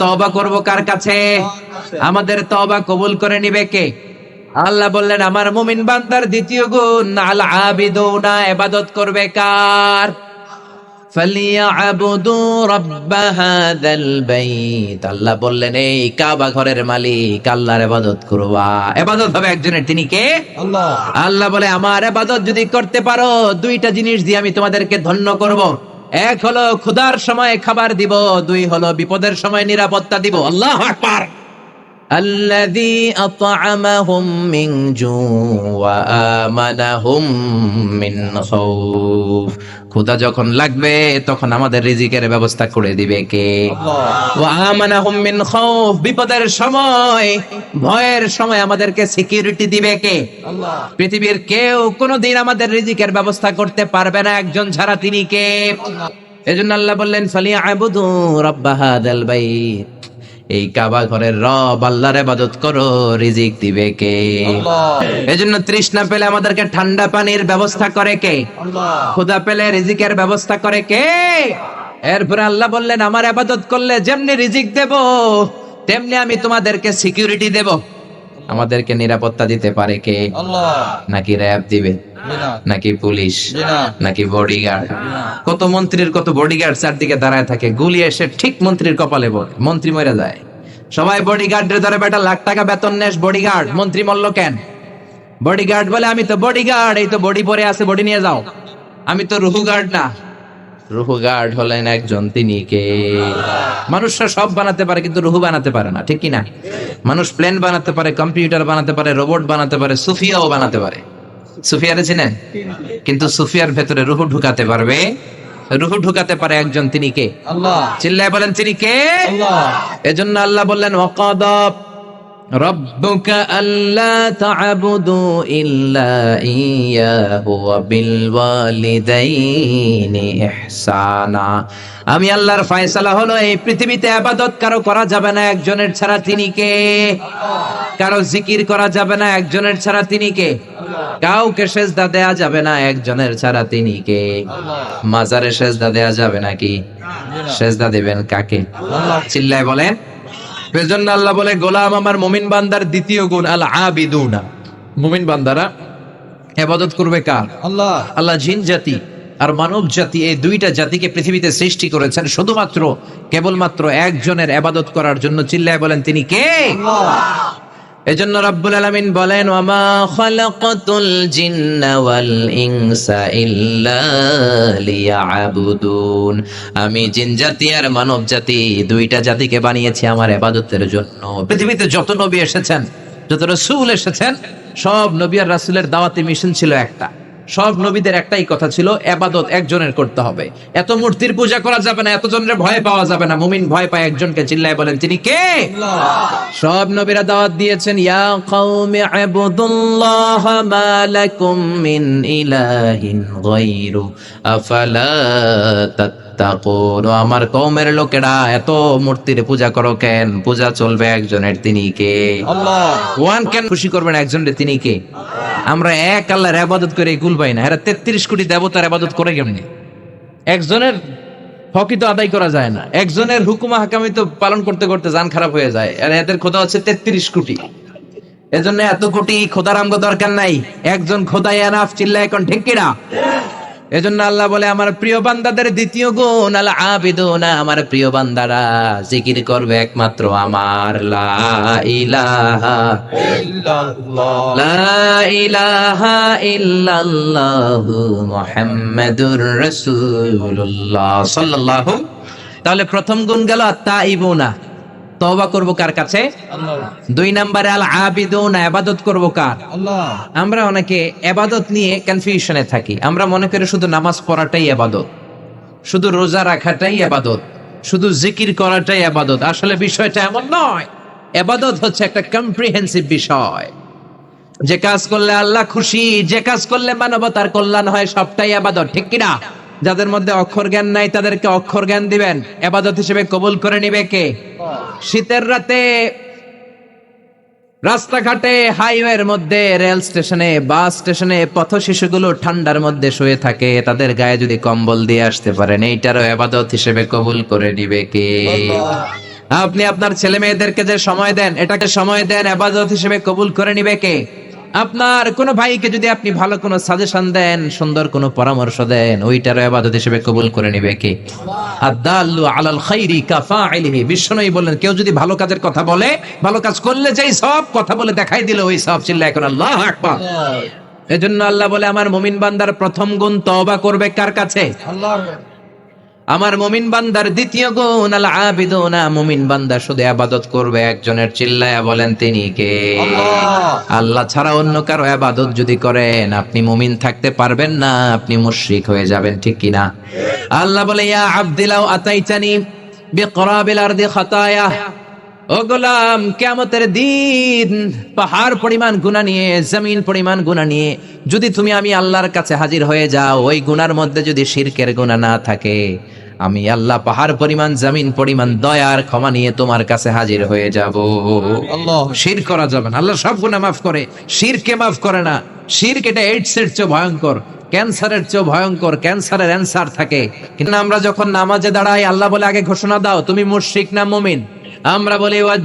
তওবা করব কার কাছে? আমাদের তওবা কবুল করে নিবে কে? আল্লাহ বললেন আমার মুমিন বান্দার দ্বিতীয় গুণ আল আবিদুনা ইবাদত করবে কার? ফালিয়াবুদু রাব্ব হাযাল বাইত আল্লাহ বললেন এই কাবা ঘরের মালিক আল্লাহর ইবাদত করবা। ইবাদত হবে একজনের তিনি কে? আল্লাহ। আল্লাহ বলে আমার ইবাদত যদি করতে পারো দুইটা জিনিস দিয়ে আমি তোমাদেরকে ধন্য করব। এক হলো ক্ষুধার সময় খাবার দিব দুই হলো বিপদের সময় নিরাপত্তা দিব। আল্লাহ আকবার। الذي أطعمهم من جوع وآمنهم من خوف ক্ষুধা যখন লাগবে তখন আমাদের রিজিকের ব্যবস্থা করে দিবে কে ওয়ামানাহুম মিন খাউফ বিপদের সময় ভয়ের সময় আমাদেরকে সিকিউরিটি দিবে কে আল্লাহ পৃথিবীর কেউ কোনোদিন আমাদের রিজিকের ব্যবস্থা করতে পারবে না একজন ছাড়া তিনি কে এজন্য আল্লাহ বললেন ফালিয়া আবুদু রাব্বা হাদাল বাইত এই কাবা ঘরের রব আল্লাহর ইবাদত করো রিজিক দিবে কে? আল্লাহ। এজন্য তৃষ্ণা পেলে আমাদেরকে ঠান্ডা পানির ব্যবস্থা করে কে? আল্লাহ। ক্ষুধা পেলে রিজিকের ব্যবস্থা করে কে? এরপরে আল্লাহ বললেন আমার আবাদত করলে যেমনি রিজিক দেব তেমনি আমি তোমাদেরকে সিকিউরিটি দেব। আমাদেরকে নিরাপত্তা দিতে পারে কে? আল্লাহ। নাকি র্যাব দিবে? নাকি পুলিশ? নাকি বডিগার্ড? কত মন্ত্রীর কত বডিগার্ড চারদিকে দাঁড়ায় থাকে গুলি এসে ঠিক মন্ত্রীর কপালে মন্ত্রী মরে যায়। সবাই বডিগার্ডের ধরে বেটা লাখ টাকা বেতন নেস বডিগার্ড মন্ত্রী মল্ল কেন? বডিগার্ড বলে আমি তো বডিগার্ড এই তো বডি পরে আছে বডি নিয়ে যাও। আমি তো রুহু গার্ড না। রুহু গার্ড হলেন একজন তিনি কে? মানুষরা সব বানাতে পারে কিন্তু রুহু বানাতে পারে না ঠিক কি না? মানুষ প্লেন বানাতে পারে কম্পিউটার বানাতে পারে রোবট বানাতে পারে সুফিয়াও বানাতে পারে। সুফিয়ারে চিনেন? কিন্তু সুফিয়ার ভেতরে রুহু ঢুকাতে পারবে। রুহু ঢুকাতে পারে একজন তিনি কে? আল্লাহ। চিল্লায় বলেন তিনি কে? আল্লাহ। এজন্য আল্লাহ বললেন ওয়ালিদাইনি আমি আল্লাহর ফয়সালা হলো এই পৃথিবীতে ইবাদত কারও করা যাবে না একজনের ছাড়া তিনি কে? কারও জিকির করা যাবে না একজনের ছাড়া তিনি কে? কাউকে সেজদা দেয়া যাবে না একজনের ছাড়া তিনি কে? মাজারে সেজদা দেয়া যাবে নাকি? সেজদা দিবেন কাকে? চিল্লায় বলেন। এজন্য আল্লাহ বলে গোলাম আমার মুমিন বান্দার দ্বিতীয় গুণ আল আবিদুনা মুমিন বান্দারা ইবাদত করবে কার? আল্লাহ। আল্লাহ জিন জাতি আর মানব জাতি এই দুইটা জাতিকে পৃথিবীতে সৃষ্টি করেছেন শুধুমাত্র কেবলমাত্র একজনের ইবাদত করার জন্য। চিল্লায় বলেন তিনি কে? এজন্য রব্বুল আলামিন বলেন ইনসা ইল্লা আমি জিন জাতি আর মানব জাতি দুইটা জাতিকে বানিয়েছি আমার ইবাদতের জন্য। পৃথিবীতে যত নবী এসেছেন, যত রাসূল এসেছেন, সব নবী আর রাসূলের দাওয়াতি মিশন ছিল একটা। সব নবীদের একটাই কথা ছিল, এবাদত একজনের করতে হবে। এত মূর্তির পূজা করা যাবে না, এতজনের ভয় পাওয়া যাবে না। মুমিন ভয় পায় একজনকে চিল্লায় বলেন, তিনি কে? সব নবীরা দাওয়াত দিয়েছেন, ইয়া কওমি আবুদুল্লাহ মা লাকুম মিন ইলাহিন গায়রু, আফালা তাত্তাকুন আমার কওমের লোকেরা এত মূর্তির পূজা করো কেন? পূজা চলবে একজনের তিনি কে? ওয়ান কেন খুশি করবেন একজনের তিনি কে? আমরা এক আল্লাহর ইবাদত করে কুল পাই না। এরা তেত্রিশ কোটি দেবতার ইবাদত করে কেমনি? একজনের হকি তো আদায় করা যায় না। একজনের হুকুমা হাকামি তো পালন করতে করতে জান খারাপ হয়ে যায়। আর এদের খোদা হচ্ছে তেত্রিশ কোটি। এজন্য এত কোটি খোদার আমগো দরকার নাই। একজন খোদাই এনাফ চিল্লা এখন কিনা এজন্য আল্লাহ বলে আমার প্রিয় বান্দাদের দ্বিতীয় গুণ আল আবিদুনা আমার প্রিয় বান্দারা জিকির করবে একমাত্র আমার। লা ইলাহা ইল্লাল্লাহ। লা ইলাহা ইল্লাল্লাহু মুহাম্মাদুর রাসূলুল্লাহ। সাল্লাল্লাহু তাহলে প্রথম গুণ গেল তাইবুনা তওবা করব কার কাছে? দুই নম্বরে আল আবিদুনা ইবাদত করব কার? আমরা অনেকে এবাদত নিয়ে কনফিউশনে থাকি। আমরা মনে করি শুধু নামাজ পড়াটাই এবাদত। শুধু রোজা রাখাটাই এবাদত। শুধু জিকির করাটাই এবাদত। আসলে বিষয়টা এমন নয়। এবাদত হচ্ছে একটা কম্প্রিহেন্সিভ বিষয়। যে কাজ করলে আল্লাহ খুশি যে কাজ করলে মানবতার কল্যাণ হয় সবটাই আবাদত ঠিক কিনা? যাদের মধ্যে অক্ষর জ্ঞান নাই তাদেরকে অক্ষর জ্ঞান দিবেন। এবাদত হিসেবে কবুল করে নিবে কে? শীতের রাতে রাস্তাঘাটে হাইওয়ের মধ্যে রেল স্টেশনে বাস স্টেশনে পথ শিশুগুলো ঠান্ডার মধ্যে শুয়ে থাকে। তাদের গায়ে যদি কম্বল দিয়ে আসতে পারেন এইটারও আবাদত হিসেবে কবুল করে নিবে কে? আপনি আপনার ছেলে মেয়েদেরকে যে সময় দেন এটাকে সময় দেন আবাদত হিসেবে কবুল করে নিবে কে? আপনার কোনো ভাইকে যদি আপনি ভালো কোনো সাজেশন দেন সুন্দর কোনো পরামর্শ দেন ওইটার আবাদত হিসেবে কবুল করে নিবে কে? আদাল্লু আলাল খাইরি কাফাইলিহি। বিশ্বনবী বললেন কেউ যদি ভালো কাজের কথা বলে ভালো কাজ করলে যেই সব কথা বলে দেখাই দিল ওই সব চিল্লা এখন আল্লাহ আকবার। এজন্য আল্লাহ বলে আমার মুমিন বান্দার প্রথম গুণ তওবা করবে কার কাছে? আল্লাহ আমার মুমিন বান্দার দ্বিতীয় গুণ আল আবিদুনা মুমিন বান্দা শুধু আবাদত করবে একজনের চিল্লায়া বলেন তিনি কে? আল্লাহ। ছাড়া অন্য কারও আবাদত যদি করেন আপনি মুমিন থাকতে পারবেন না আপনি মুশরিক হয়ে যাবেন ঠিক কিনা আল্লাহ বলে ইয়া আব্দিলাও আতাইতানি বিকরাবিল আরদি খাতায়া। ও গোলাম কেমতের দিন পাহাড় পরিমাণ গুণা নিয়ে জমিন পরিমাণ গুণা নিয়ে যদি তুমি আমি আল্লাহর কাছে হাজির হয়ে যাও ওই গুনার মধ্যে যদি শিরকের গুণা না থাকে আমি আল্লাহ পাহাড় পরিমাণ, জামিন পরিমাণ দয়ার ক্ষমা নিয়ে তোমার কাছে হাজির হয়ে যাব। আল্লাহ, শির করা যাবে না। আল্লাহ সব গুণা মাফ করে। শিরকে মাফ করে না। শিরক এটা এইডস এর চেয়ে ভয়ঙ্কর। ক্যান্সারের চেয়ে ভয়ঙ্কর। ক্যান্সারের অ্যান্সার থাকে। কিন্তু আমরা যখন নামাজে দাঁড়াই, আল্লাহ বলে, আগে ঘোষণা দাও, তুমি মুশরিক না মুমিন? আমরা বলি আল্লাহ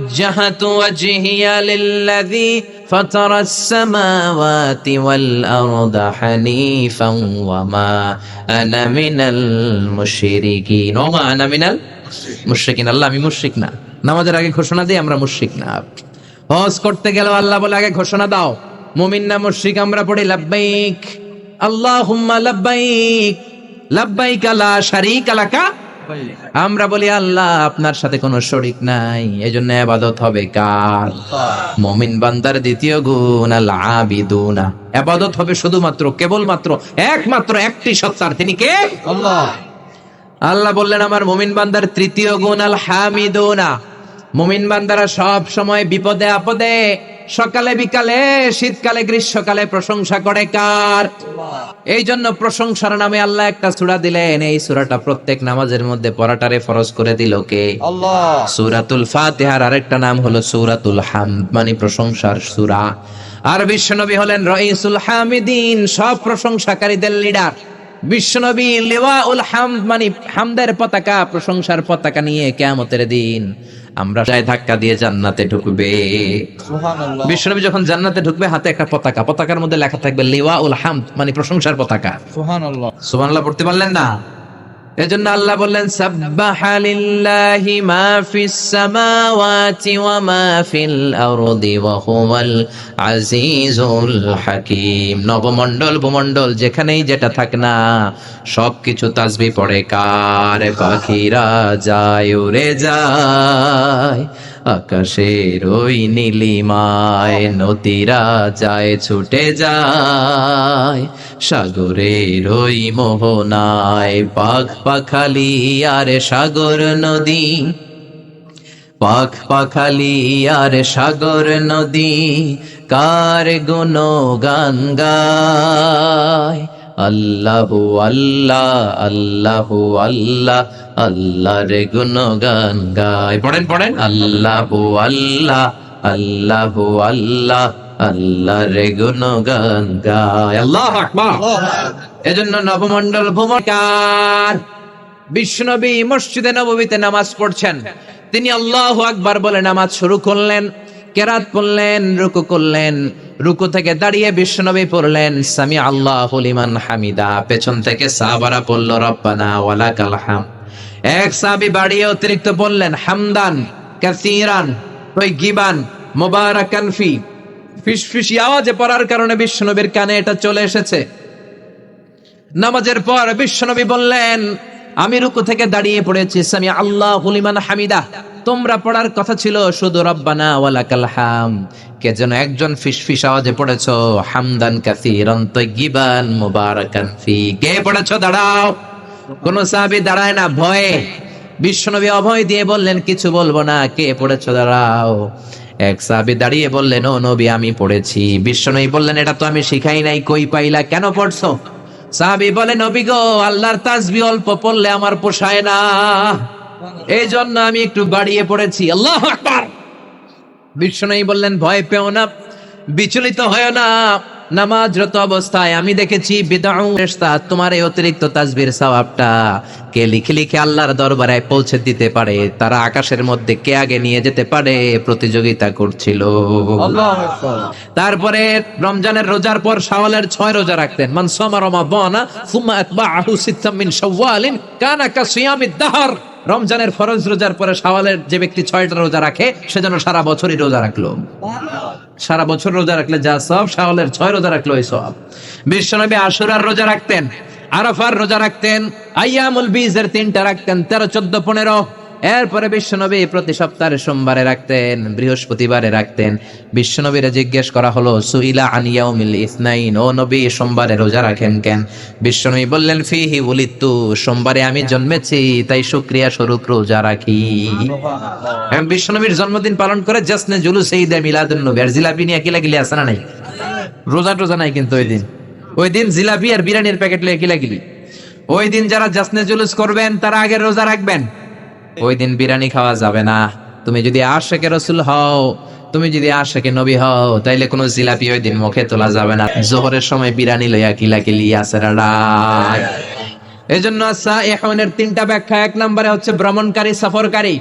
না। নামাজের আগে ঘোষণা দিই, আমরা মুশরিক না। হজ করতে গেল আল্লাহ বলে, আগে ঘোষণা দাও। মুমিন না মুশরিক, আমরা পড়ি, লাব্বাইক, আল্লাহুম্মা লাব্বাইক লাব্বাইক লা শারীকা লাকা আমরা বলি আল্লাহ আপনার সাথে কোনো শরিক নাই। এজন্য ইবাদত হবে কার? মুমিন বান্দার দ্বিতীয় গুণ আল আবিদুনা ইবাদত হবে শুধুমাত্র কেবলমাত্র একমাত্র একটি সত্তার। তিনি কে? আল্লাহ। আল্লাহ বললেন আমার মমিন বান্দার তৃতীয় গুণ আল হামিদুনা মমিন বান্দারা সব সময় বিপদে আপদে। সকালে বিকালে শীতকালে গ্রীষ্মকালে প্রশংসা করে কার? এই জন্য প্রশংসার নামে আল্লাহ একটা সূরা দিলেন। এই সূরাটা প্রত্যেক নামাজের মধ্যে পড়াটারে ফরজ করে দিল কে? সূরাতুল ফাতিহার আরেকটা নাম হলো সূরাতুল হামদ মানে প্রশংসার সূরা। আর বিশ্বনবী হলেন রইসুল হামিদিন সব প্রশংসাকারীদের লিডার। বিশ্বনবী লিওয়াউল হামদ মানে হামদের পতাকা প্রশংসার পতাকা নিয়ে কিয়ামতের দিন। আমরা ধাক্কা দিয়ে জান্নাতে ঢুকবে। বিশ্বনবী যখন জান্নাতে ঢুকবে হাতে একটা পতাকা। পতাকার মধ্যে লেখা থাকবে লেওয়া উল হাম মানে প্রশংসার পতাকা। সুহান আল্লাহ পড়তে পারলেন না? এজন্য আল্লাহ বললেন, সাব্বাহা লিল্লাহি মা ফিস সামাওয়াতি ওয়া মা ফিল আরদি ওয়া হুয়াল আজিজুল হাকীম। নবমণ্ডল, ভূমণ্ডল, যেখানেই যেটা থাক না, সবকিছু তাসবিহ পড়ে, কার পাখিরা যায়, উড়ে যায়, আকাশের ওই নীলিমায় নদীরা যায়, ছুটে যায়। সাগরের ওই মোহনায় পাখ পাখালি আর সাগর নদী। পাখ পাখালি আর সাগর নদী, কার গুণ গান গায়? আল্লাহু আল্লাহ আল্লাহু আল্লাহ, আল্লাহর গুণ গান গায়। পড়েন পড়েন। আল্লাহু আল্লাহ আল্লাহু আল্লাহ আল্লাহর গুণ গান গায়। আল্লাহ এজন্য নবমণ্ডল ভ্রমণকার বিষ্ণবী মসজিদে নবমীতে নামাজ পড়ছেন। তিনি আল্লাহ আকবার বলে নামাজ শুরু করলেন, কেরাত পড়লেন, রুকু করলেন, রুকু থেকে দাঁড়িয়ে বিষ্ণবী পড়লেন, সামি আল্লাহ লিমান হামিদা। পেছন থেকে সাহাবারা পড়ল, রব্বানা ওয়ালা কালহাম এক সাহাবী বাড়িয়ে অতিরিক্ত বললেন, হামদান, কাসীরান, তৈগিবান, মুবারাকান ফি। ফিসফিসি আওয়াজে পড়ার কারণে বিষ্ণবীর কানে এটা চলে এসেছে। নামাজের পর বিশ্বনবী বললেন, আমি রুকু থেকে দাঁড়িয়ে পড়েছি। সামি আল্লাহ হুলিমান হামিদা। তোমরা পড়ার কথা ছিল, শুধু রব্বানা হাম। কে যেন একজন ফিসফিস আওয়াজে পড়েছো, হামদান কাসীরান তাইয়িবান মুবারাকান ফি কে পড়েছো? দাঁড়াও। কোন সাহাবী দাঁড়ায় না, ভয়ে। বিশ্বনবী অভয় দিয়ে বললেন, কিছু বলব না, কে পড়েছো? দাঁড়াও। এক সাহাবি দাঁড়িয়ে বললেন, ও নবী, আমি পড়েছি। বিশ্বনবী বললেন, এটা তো আমি শিখাই নাই, কই পাইলা? কেন পড়ছো? সাহাবি বলেন নবী গো, আল্লাহর তাসবি অল্প পড়লে আমার পোষায় না। এই জন্য আমি একটু বাড়িয়ে পড়েছি। আল্লাহ আকবার। নবী বললেন, ভয় পেও না, বিচলিত হয় না। নামাজরত অবস্থায় আমি দেখেছি বিদাউ ফেরেশতা তোমার এই অতিরিক্ত তাসবির সওয়াবটা। কে লিখে লিখে আল্লাহর দরবারে পৌঁছে দিতে পারে তারা আকাশের মধ্যে কে আগে নিয়ে যেতে পারে প্রতিযোগিতা করছিল। তারপরে রমজানের রোজার পর শাওয়ালের ছয় রোজা রাখতেন। মান সামা রমাদানা সুম্মা আতবাআহু সিত্তাম মিন শাওয়ালিন কানা কাসিয়ামিদ দাহর। রমজানের ফরজ রোজার পরে শাওয়ালের যে ব্যক্তি ছয়টা রোজা রাখে সে যেন সারা বছরই রোজা রাখল। সারা বছর রোজা রাখলে যা সব শাওয়ালের ছয় রোজা রাখলে ওই সব। বিশ্বনবী আশুরার রোজা রাখতেন, আরাফার রোজা রাখতেন আইয়ামুল বীজের তিনটা রাখতেন, তেরো, চোদ্দ, পনেরো। এরপরে বিশ্বনবী প্রতি সপ্তাহে সোমবারে রাখতেন বৃহস্পতিবারে রাখতেন। বিশ্বনবীরে জিজ্ঞেস করা হলো সুইলা আনিয়াউমিল ইসনাইন? ও নবী সোমবারে রোজা রাখেন কেন? বিশ্বনবী বললেন ফিহি বলিতু সোমবারে আমি জন্মেছি তাই শুক্রিয়া স্বরূপ রোজা রাখি। বিশ্বনবীর জন্মদিন পালন করে জাসনে জুলুস এই দে মিলাদুন নবী আর জিলাপি নিয়ে কিলা গিলি আছে না নাই? রোজা টোজা নাই কিন্তু ওই দিন। ওই দিন জিলাপি আর বিরিয়ানির প্যাকেট লিয়ে কিলা গিলি ওই দিন যারা জাসনে জুলুস করবেন তারা আগে রোজা রাখবেন। ওই দিন বিরিয়ানি খাওয়া যাবে না। তুমি যদি আশেকে রসুল হও, তুমি যদি আশেকে নবী হও, তাইলে কোনো জিলাপি ওই দিন মুখে তোলা যাবে না। জোহরের সময় বিরিয়ানি লইয়া কিলা কিলি আছে এই জন্য এখনের তিনটা ব্যাখ্যা, এক নম্বরে হচ্ছে ভ্রমণকারী, সফরকারী।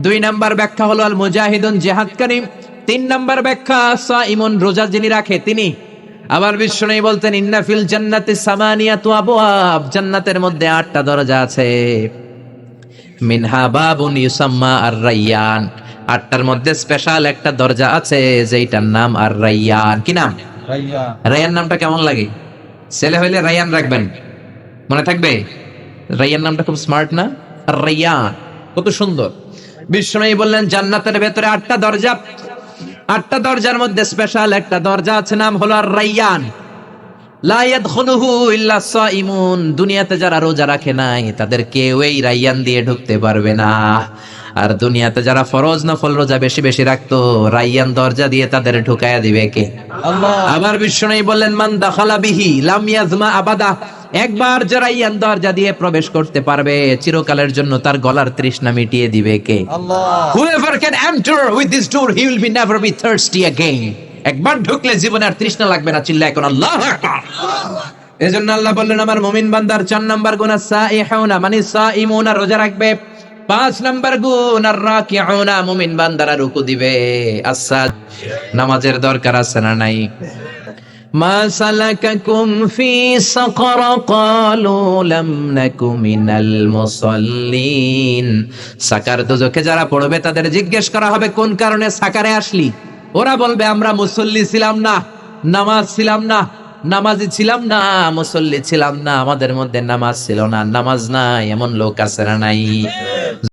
দুই নাম্বার ব্যাখ্যা হলো আল মুজাহিদুন জিহাদকারী। তিন নাম্বার ব্যাখ্যা সা ইমন রোজা যিনি রাখে, তিনি। আবার বিষ্ণু বলতেন ইন্নাফিল জান্নাতি সামানিয়াতু আবওয়াব। জান্নাতের মধ্যে আটটা দরজা আছে। মিনহা বাবুন ইউসাম্মা আর রাইয়ান আটটার মধ্যে স্পেশাল একটা দরজা আছে যেইটার নাম আর রাইয়ান কি নাম? রাইয়ান। নামটা কেমন লাগে? ছেলে হইলে রাইয়ান রাখবেন। মনে থাকবে? রাইয়ান নামটা খুব স্মার্ট না? আর রাইয়ান কত সুন্দর। বিষ্ণু বললেন জান্নাতের ভেতরে আটটা দরজা। আটটা দরজার মধ্যে স্পেশাল একটা দরজা আছে নাম হলো আর রাইয়ান লা ইয়াদখুলুহু ইল্লা সাইমুন দুনিয়াতে যারা রোজা রাখে নাই তাদের কেউ এই রাইয়ান দিয়ে ঢুকতে পারবে না। আর দুনিয়াতে যারা ফরজ নফল রোজা বেশি বেশি রাখতো রাইয়ান দরজা দিয়ে তাদের ঢুকায়া দিবে কে? আবার বিষ্ণু বললেন মান দাখালা বিহি লাম ইয়াজমা আবাদা। একবার যারা ইয়ান দরজা দিয়ে প্রবেশ করতে পারবে চিরকালের জন্য তার গলার তৃষ্ণা মিটিয়ে দিবে কে? আল্লাহ। Whoever can enter with this door, he will be never be thirsty again. একবার ঢুকলে জীবনে আর তৃষ্ণা লাগবে না চিল্লা এখন আল্লাহ আল্লাহ বললেন, আমার বান্দার চার নাম্বার গুণা সা মানে সা রোজা রাখবে। পাঁচ নাম্বার গুণ আর বান্দারা রুকু দিবে। আচ্ছা নামাজের দরকার আছে না নাই? মা ফি সাকর ক্বালু লাম নাকু মিনাল মুসাল্লিন। সাকার দোজখে যারা পড়বে, তাদের জিজ্ঞেস করা হবে, কোন কারণে সাকারে আসলি? ওরা বলবে, আমরা মুসল্লি ছিলাম না, নামাজ ছিলাম না, নামাজি ছিলাম না, মুসল্লি ছিলাম না, আমাদের মধ্যে নামাজ ছিল না, নামাজ নাই, এমন লোক আছে না নাই?